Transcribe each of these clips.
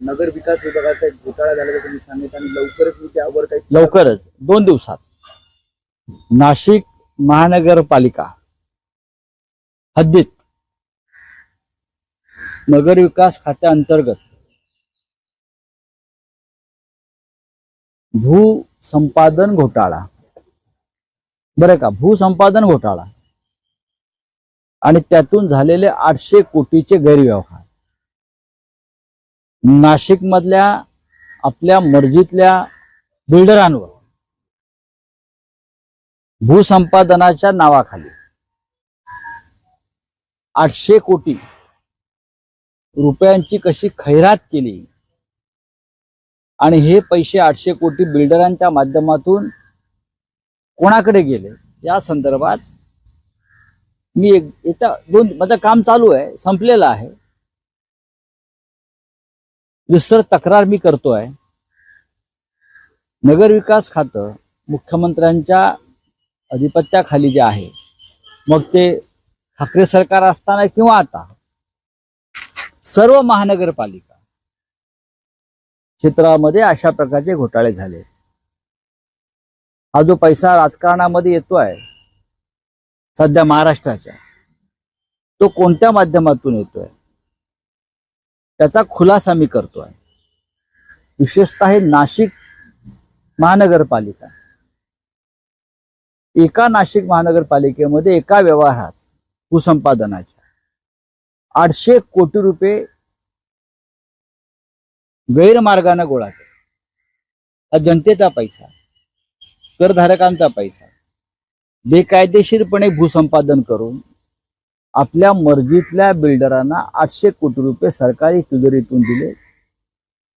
नगर विकास विभागाचा एक घोटाळा झाल्याचं तुम्ही सांगितलं आणि लवकरच मी त्यावर काही लवकरच. दोन दिवसात. नाशिक महानगरपालिका हद्दीत नगर विकास खात्याअंतर्गत भू संपादन घोटाळा. बरं का? भूसंपादन घोटाळा. आणि त्यातून झालेले आठशे कोटीचे गैरव्यवहार. नाशिक मधल्या आपल्या मर्जीतल्या बिल्डरांवर भूसंपादनाच्या नावाखाली आठशे कोटी रुपयांची कशी खैरात केली आणि हे पैसे आठशे कोटी बिल्डरांच्या माध्यमातून कोणाकडे गेले? या संदर्भात मी एक येत्या दोन माझं काम चालू आहे संपलेलं आहे. विस्तर तक्रार मी करतोय. नगरविकास खातं मुख्यमंत्र्यांच्या अधिपत्याखाली जे आहे मग ते ठाकरे सरकार असताना किंवा आता सर्व महानगरपालिका क्षेत्रामध्ये अशा प्रकारचे घोटाळे झाले. हा जो पैसा राजकारणामध्ये येतोय सध्या महाराष्ट्राच्या तो कोणत्या माध्यमातून येतोय? त्याचा खुलासा मी करतोय. विशेषतः हे नाशिक महानगरपालिका. एका नाशिक महानगरपालिकेमध्ये एका व्यवहारात भूसंपादनाच्या आठशे कोटी रुपये गैरमार्गाने गोळा केले. हा जनतेचा पैसा करधारकांचा पैसा बेकायदेशीरपणे भूसंपादन करून आपल्या मर्जीतल्या बिल्डरांना आठशे कोटी रुपये सरकारी तिजोरीतून दिले.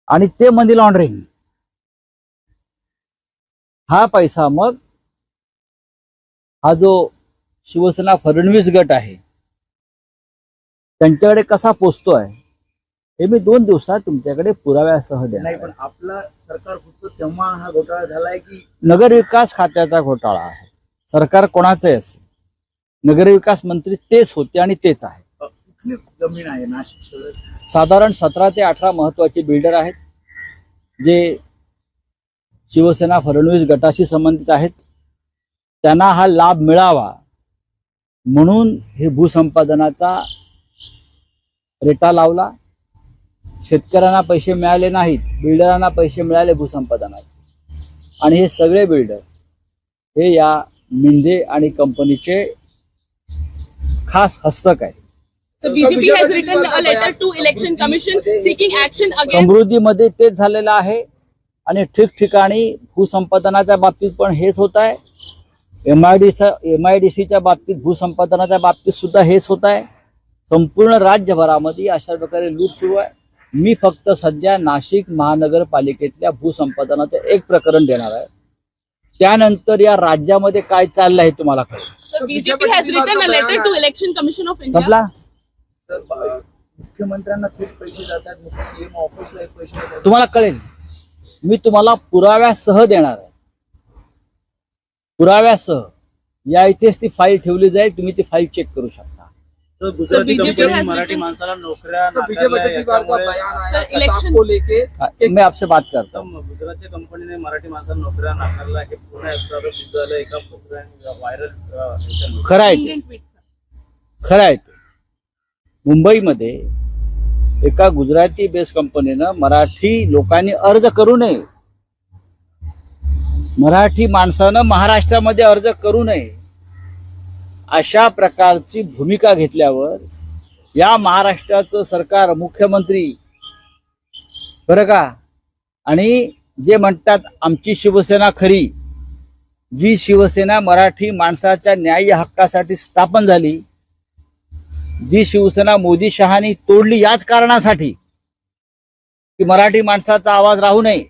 आणि ते मनी लॉन्ड्रिंग हा पैसा मग हा जो शिवसेना फडणवीस गट आहे त्यांच्याकडे कसा पोचतोय हे मी दोन दिवसात तुमच्याकडे पुराव्यासह नाही आहे. पण आपलं सरकार होतं तेव्हा हा घोटाळा झालाय की नगरविकास खात्याचा घोटाळा आहे. सरकार कोणाचे असेल नगरविकास मंत्री तेच होते आणि तेच आहे कुठली जमीन आहे नाशिक शहर? साधारण सतरा ते अठरा महत्त्वाचे बिल्डर आहेत जे शिवसेना फडणवीस गटाशी संबंधित आहेत. त्यांना हा लाभ मिळावा म्हणून हे भूसंपादनाचा रेटा लावला. शेतकऱ्यांना पैसे मिळाले नाहीत बिल्डरांना पैसे मिळाले भूसंपादनाचे. आणि हे सगळे बिल्डर हे या मिंदे आणि कंपनीचे खास हस्तक आहेत So BJP has written a letter to Election Commission seeking action against समृद्धीमध्ये तेच झालेलं आहे आणि ठिकठिकाणी भूसंपादनाच्या बाबतीत पण हेच होत आहे. M I D M I D सीच्या बाबतीत भूसंपादनाच्या बाबतीत सुद्धा हेच होत आहे. संपूर्ण राज्यभरामध्ये अशा प्रकारे लूट सुरू आहे. मी फक्त सध्या नाशिक महानगरपालिकेतल्या भूसंपादनाचं एक प्रकरण देणार आहे. त्यानंतर या राज्यामध्ये काय चाललं आहे तुम्हाला कळेल. संपला? मुख्यमंत्र्यांना थेट पैसे जातात सीएम ऑफिसला पैसे जातात. तुम्हाला कळेल. मी तुम्हाला पुराव्यासह देणार आहे. पुराव्यासह. या इथेच ती फाईल ठेवली जाईल तुम्ही ती फाईल चेक करू शकता. तो गुजराती कंपनी मराठी माणसाला का लेके मैं आपसे बात करता हूँ। तर गुजरातच्या कंपनीने मराठी माणसाला नोकऱ्या नाकारल्या हे पूर्ण सिद्ध झालं एका व्हायरल खरं आहे ते. खरं आहे ते. मुंबईमध्ये एका गुजराती बेस कंपनीनं मराठी लोकांनी अर्ज करू नये. मराठी माणसानं महाराष्ट्रामध्ये अर्ज करू नये. अशा प्रकारची भूमिका घेतल्यावर या महाराष्ट्राचं सरकार मुख्यमंत्री बरं का? आणि जे म्हणतात आमची शिवसेना खरी जी शिवसेना मराठी माणसाच्या न्याय्य हक्कासाठी स्थापन झाली जी शिवसेना मोदी शहानी तोडली याच कारणासाठी की मराठी माणसाचा आवाज राहू नये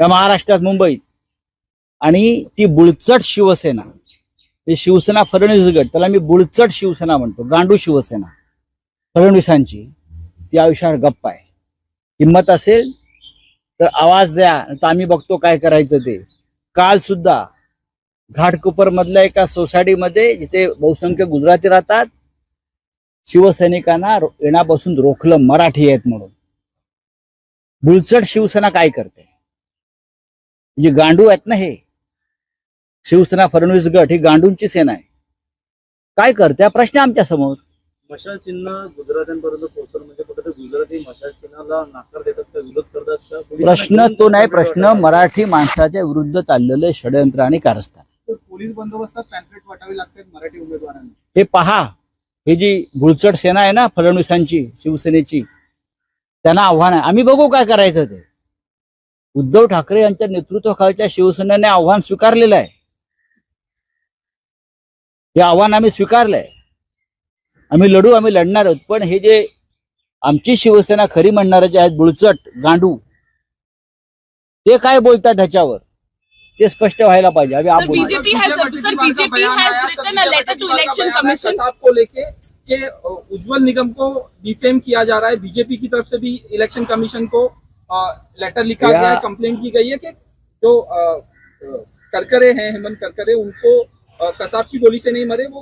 या महाराष्ट्रात मुंबईत. आणि ती बुळचट शिवसेना शिवसेना फडणवीस गट त्याला मी बुळचट शिवसेना म्हणतो गांडू शिवसेना. फडणवीसांची ती आयुष्यावर गप्प आहे. हिंमत असेल तर आवाज द्या तर आम्ही बघतो काय करायचं ते. काल सुद्धा घाटकोपर मधल्या एका सोसायटीमध्ये जिथे बहुसंख्य गुजराती राहतात शिवसैनिकांना येण्यापासून रोखलं मराठी आहेत म्हणून. बुलचट शिवसेना काय करते? जे गांडू आहेत ना हे शिवसेना फडणवीस गट ही गांडूंची सेना आहे. काय करते हा प्रश्न आमच्यासमोर. मशाल चिन्ह गुजरात्यांपर्यंत पोहोचलं म्हणजे फक्त गुजराती मशाल चिन्हाला नाकार देतात का विरोध करतात प्रश्न तो नाही प्रश्न? मराठी माणसाच्या विरुद्ध चाललेलं षडयंत्र आणि कारस्थान. पोलीस बंदोबस्तात पॅम्पलेट वाटावी लागतात मराठी उमेदवारांना. हे पहा हे जी भुलचट सेना आहे ना फडणवीसांची शिवसेनेची त्यांना आव्हान आहे. आम्ही बघू काय करायचं ते. उद्धव ठाकरे यांच्या नेतृत्वाखालच्या शिवसेनेने आव्हान स्वीकारलेलं आहे. हे आव्हान आम्ही स्वीकारलंय. आम्ही लढू आम्ही लढणार आहोत. पण हे जे आमची शिवसेना खरी म्हणणारे जे आहेत बुळचट गांडू ते काय बोलतात ह्याच्यावर? ते स्पष्ट व्हायला पाहिजे. आप. कसाब को लेके कि उज्जवल निगम को डिफेम किया जा रहा है. बीजेपी की तरफ़ से भी इलेक्शन कमीशन को लेटर लिखा गया है कंप्लेंट की गई है कि जो करकरे हैं हेमंत करकरे उनको कसाब की गोली से नहीं मरे वो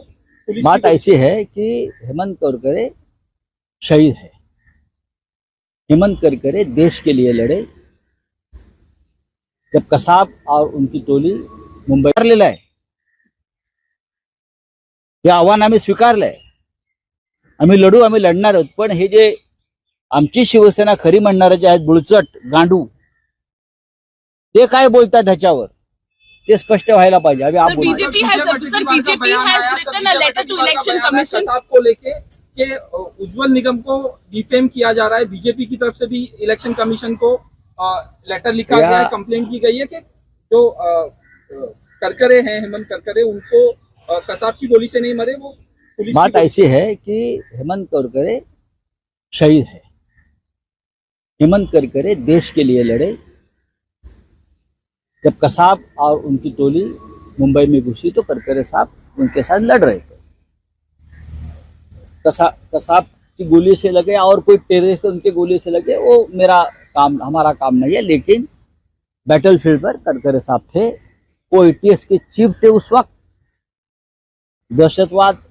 पुलिस बात ऐसी है कि हेमंत करकरे शहीद है। हेमंत करकरे देश के लिए लड़े। जब कसाब और उनकी टोली मुंबई उतरलेलं आहे हे आव्हान आम्ही स्वीकारलंय। आम्ही लढू आम्ही लढणार आहोत पण हे जे आमची शिवसेना खरी म्हणणारे जे आहेत बुळचट गांडू ते काय बोलतात ह्याच्यावर? ते स्पष्ट व्हायला पाहिजे आप to election commission. कसाब को लेके कि उज्जवल निगम को डिफेम किया जा रहा है। बीजेपी की तरफ़ से भी इलेक्शन कमीशन को लेटर लिखा गया है कंप्लेंट की गई है कि जो करकरे हैं हेमंत करकरे उनको कसाब की गोली से नहीं मरे वो पुलिस बात ऐसी है कि हेमंत करकरे शहीद है। हेमंत करकरे देश के लिए लड़े जब कसाब और उनकी टोली मुंबई में घुसी तो करकरे साहब उनके साथ लड़ रहे थे। कसा कसाब की गोली से लगे और कोई टेररिस्ट उनके गोली से लगे वो मेरा काम हमारा काम नहीं है लेकिन बैटल फ़ील्ड पर करकरे साहब थे। वो एटीएस के चीफ थे उस वक्त। दहशतवाद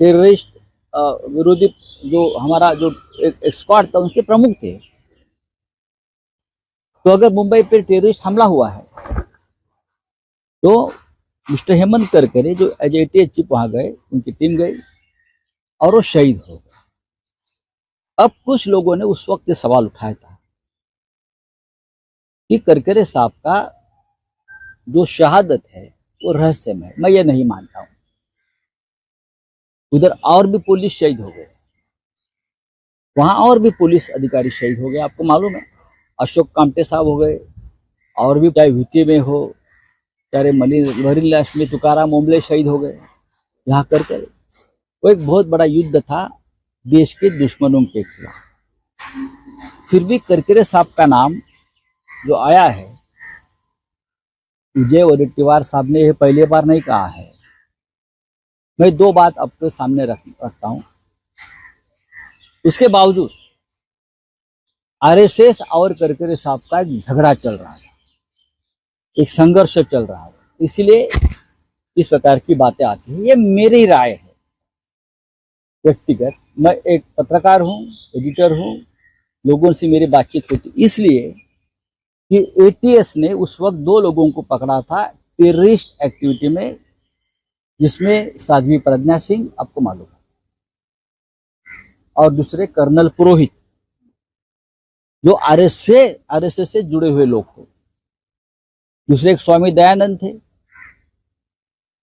टेररिस्ट विरोधी जो हमारा जो एक, एक स्क्वाड था उसके प्रमुख थे। तो अगर मुंबई पर टेररिस्ट हमला हुआ है तो मिस्टर हेमंत करकरे जो एज ए चीफ वहाँ गए, उनकी टीम गई और वो शहीद हो गए। अब कुछ लोगों ने उस वक्त ये सवाल उठाया था कि करकरे साहब का जो शहादत है, वो रहस्यमय है। मैं ये नहीं मानता हूँ। उधर और भी पुलिस शहीद हो गए। वहाँ और भी पुलिस अधिकारी शहीद हो गए, आपको मालूम है? अशोक कामटे साहब हो गए, और भी चाहे यूटी में हो, चाहे मरीन लास्ट में तुकाराम ओमले शहीद हो गए, यहाँ कर कर। वो एक बहुत बड़ा युद्ध था देश के दुश्मनों के खिलाफ। फिर भी करकरे साहब का नाम जो आया है, विजय वडेट्टीवार साहब ने यह पहली बार नहीं कहा है। मैं दो बात आपके सामने रख, रखता हूँ। उसके बावजूद आरएसएस और करकरे साहब का एक झगड़ा चल रहा था। एक संघर्ष चल रहा है इसलिए इस प्रकार की बातें आती हैं। ये मेरी राय है। व्यक्तिगत। मैं एक पत्रकार हूँ, एडिटर हूँ, लोगों से मेरी बातचीत होती। इसलिए कि एटीएस ने उस वक्त दो लोगों को पकड़ा था टेररिस्ट एक्टिविटी में, जिसमें साध्वी प्रज्ञा सिंह, आपको मालूम है, और दूसरे कर्नल पुरोहित। जो आरएस से आरएसएस से जुड़े हुए लोग थे। दूसरे एक स्वामी दयानंद थे,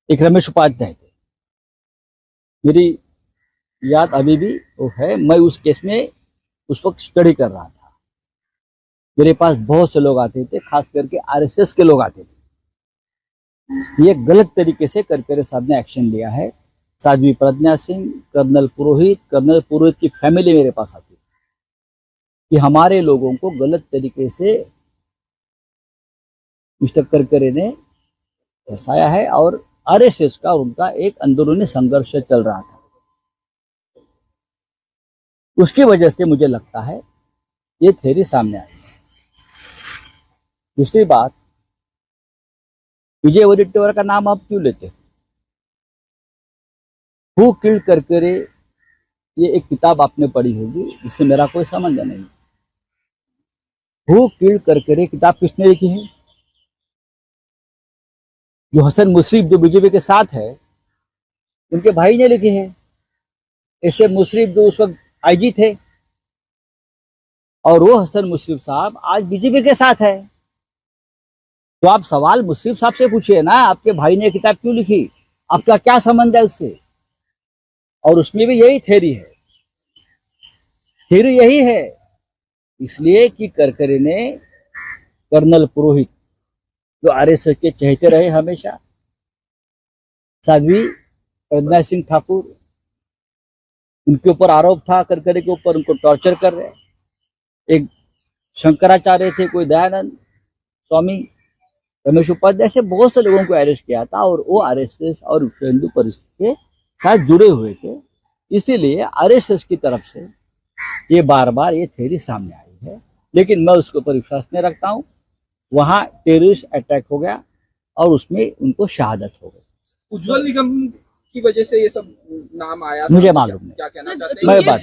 एक रमेश उपाध्याय थे। मेरी याद अभी भी वो है, मैं उस केस में उस वक्त स्टडी कर रहा था। मेरे पास बहुत से लोग आते थे, खास करके आरएसएस के लोग आते थे। ये गलत तरीके से करकरे साहब ने एक्शन लिया है। साध्वी प्रज्ञा सिंह, कर्नल पुरोहित कर्नल पुरोहित की फैमिली मेरे पास आती कि हमारे लोगों को गलत तरीके से मिस्टर करकरे ने फंसाया है और आरएसएस का उनका एक अंदरूनी संघर्ष चल रहा था। उसकी वजह से मुझे लगता है ये थेरी सामने आई। दूसरी बात, विजय वडेट्टीवार का नाम आप क्यों लेते हु? किल्ड करकरे ये एक किताब आपने पढ़ी होगी, जिससे मेरा कोई संबंध नहीं। हु किल करकरे किताब किसने लिखी है? जो हसन मुश्रीफ जो बीजेपी के साथ है, उनके भाई ने लिखी है। ऐसे मुश्रीफ जो उस वक्त आईजी थे, और वो हसन मुश्रीफ साहब आज बीजेपी के साथ है। तो आप सवाल मुश्रीफ साहब से पूछिए ना, आपके भाई ने किताब क्यों लिखी? आपका क्या संबंध है उससे? और उसमें भी यही थेरी है। थेरी यही है इसलिए कि करकरे ने कर्नल पुरोहित जो आरएसएस के चहेते रहे हमेशा। साध्वी प्रज्ञा सिंह ठाकुर, उनके ऊपर आरोप था, करकरे के ऊपर उनको टॉर्चर कर रहे एक शंकराचार्य थे, कोई दयानंद, स्वामी रमेश उपाध्याय से बहुत से लोगों को अरेस्ट किया था और वो आरएसएस और विश्व हिंदू परिषद के साथ जुड़े हुए थे। इसीलिए आरएसएस की तरफ़ से ये बार बार ये थ्योरी सामने आई लेकिन मैं उसके ऊपर विश्वास नहीं रखता हूँ। वहाँ टेररिस्ट अटैक हो गया और उसमें उनको शहादत हो गई। उज्जवल निगम की वजह से ये सब नाम आया मुझे मालूम नहीं। क्या कहना चाहते मैं हैं? बात-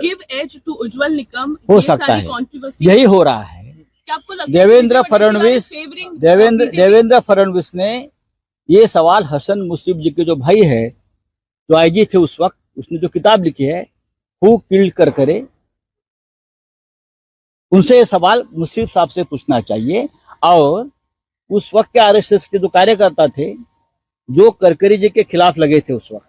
give edge to उज्जवल निकम हो सकता है। यही हो रहा है। क्या आपको लगता है देवेंद्र फडणवीस देवेंद्र देवेंद्र फडणवीस ने ये सवाल हसन मुश्रीफ जी के जो भाई है जो आईजी थे उस वक्त उसने जो किताब लिखी है हु किल्ड कर करे उनसे ये सवाल मुश्रीफ साहब से पूछना चाहिए। और उस वक्त के आरएसएस के जो कार्यकर्ता थे जो करकरी जी के खिलाफ लगे थे उस वक्त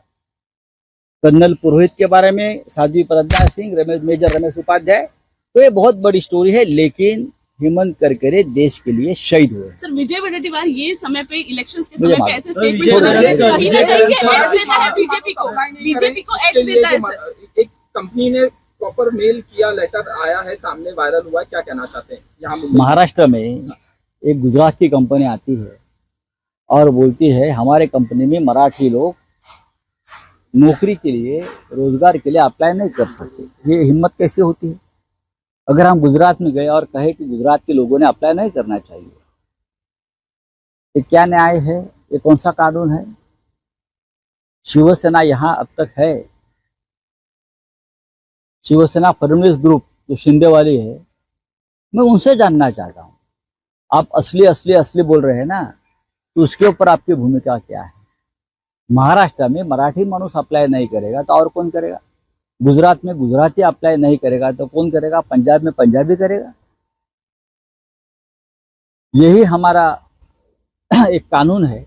कर्नल पुरोहित के बारे में साध्वी प्रज्ञा सिंह रमेश मेजर रमेश उपाध्याय तो ये बहुत बड़ी स्टोरी है लेकिन हेमंत करकरे देश के लिए शहीद हुए। सर विजय वडेट्टीवार ये समय पे इलेक्शंस के समय पे ऐसे स्टेटमेंट बीजेपी को। बीजेपी को एज देता है सर। एक कंपनी ने प्रॉपर मेल किया लेटर आया है, सामने वायरल हुआ है, क्या कहना चाहते हैं? यहाँ महाराष्ट्र में एक गुजरात की कंपनी आती है और बोलती है, हमारे कंपनी में मराठी लोग नौकरी के लिए, रोज़गार के लिए अप्लाई नहीं कर सकते। ये हिम्मत कैसे होती है? अगर हम गुजरात में गए और कहे कि गुजरात के लोगों ने अप्लाई नहीं करना चाहिए, ये क्या न्याय है? ये कौन सा कानून है? शिवसेना यहाँ अब तक है शिवसेना फडणवीस ग्रुप जो शिंदे वाली है, मैं उनसे जानना चाहता हूँ। आप असली असली असली बोल रहे हैं ना तो उसके ऊपर आपकी भूमिका क्या है? महाराष्ट्र में मराठी मानूस अप्लाई नहीं करेगा तो और कौन करेगा? गुजरात में गुजराती अप्लाई नहीं करेगा तो कौन करेगा? पंजाब में पंजाबी करेगा? यही हमारा एक कानून है।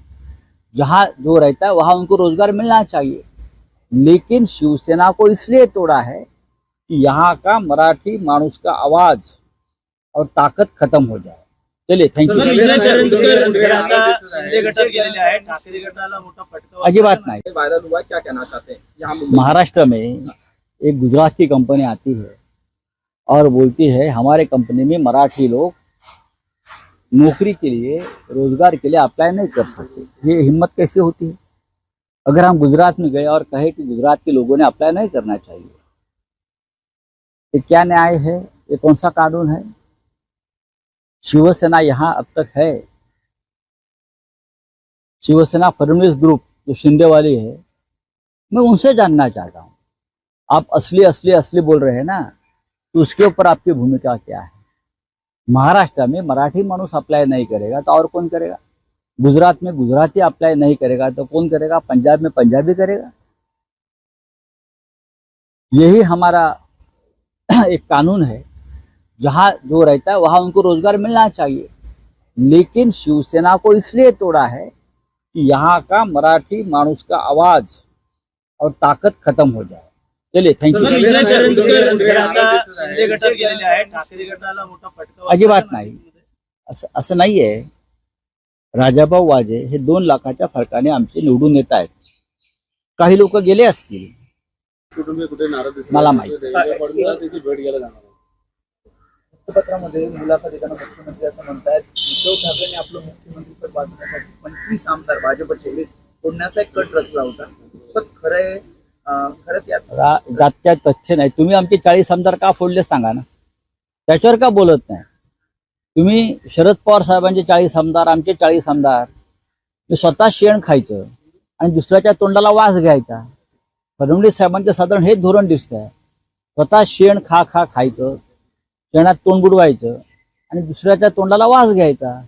जहाँ जो रहता है, वहाँ उनको रोज़गार मिलना चाहिए। लेकिन शिवसेना को इसलिए तोड़ा है कि यहाँ का मराठी माणूस का आवाज़ और ताकद खत्म हो जाए। चलिए thank sir, you Vijay Charankar Vijay आता चरणकर शिंदे गटात गेलेले आहे ठाकरे गटाला मोठा फटका अजिबात नाही। वायरल हुआ क्या कहना चाहते हैं? महाराष्ट्र में एक गुजरात की कंपनी आती है और बोलती है हमारे कंपनी में मराठी लोग नौकरी के लिए रोज़गार के लिए अप्लाई नहीं कर सकते। ये हिम्मत कैसे होती है? अगर हम गुजरात में गए और कहे कि गुजरात के लोगों ने अप्लाई नहीं करना चाहिए ये क्या न्याय है? ये कौन सा कानून है? शिवसेना यहाँ अब तक है। शिवसेना फडणवीस ग्रुप जो शिंदे वाली है, मैं उनसे जानना चाहता हूँ। आप असली असली असली बोल रहे हैं ना तो उसके ऊपर आपकी भूमिका क्या है? महाराष्ट्र में मराठी माणूस अप्लाई नहीं करेगा तो और कौन करेगा? गुजरात में गुजराती अप्लाई नहीं करेगा तो कौन करेगा? पंजाब में पंजाबी करेगा? यही हमारा एक कानून है जहाँ जो रहता है वहाँ उनको रोज़गार मिलना चाहिए लेकिन शिवसेना को इसलिए तोड़ा है कि यहाँ का मराठी माणूस का आवाज़ और ताकत खत्म हो जाए चलिए थैंक यू अजिबात नाही. असं असं नाही आहे राजाभाऊ वाजे हे दोन लाखाच्या फरकाने आमचे निवडून येत आहेत काही लोक गेले असतील कुटुंबीय कुठे नाराज दिसले मला माहीत. देवेंद्र फडणवीस देखील भेट घ्यायला जाणार आहे. वृत्तपत्रामध्ये मुलाखत देताना मुख्यमंत्री असं म्हणतायत उद्धव ठाकरेंनी आपलं मुख्यमंत्रीपद वाचवण्यासाठी पंचवीस आमदार भाजपचे फोडण्याचा एक कट रचला होता. पण खरं आहे अं, खरंच यात रा- जात्यात तथ्य नाही. तुम्ही आमचे चाळीस आमदार का फोडले सांगा ना. त्याच्यावर का बोलत नाही? तुम्ही शरद पवार साहेबांचे चाळीस आमदार आमचे चाळीस आमदार मी स्वतः शेण खायचं आणि दुसऱ्याच्या तोंडाला वास घ्यायचा. फडणवीस साहेबांचं साधारण हेच धोरण दिसत आहे स्वतः शेण खा खा खायचं शेणात तोंड बुडवायचं आणि दुसऱ्याच्या तोंडाला वास घ्यायचा.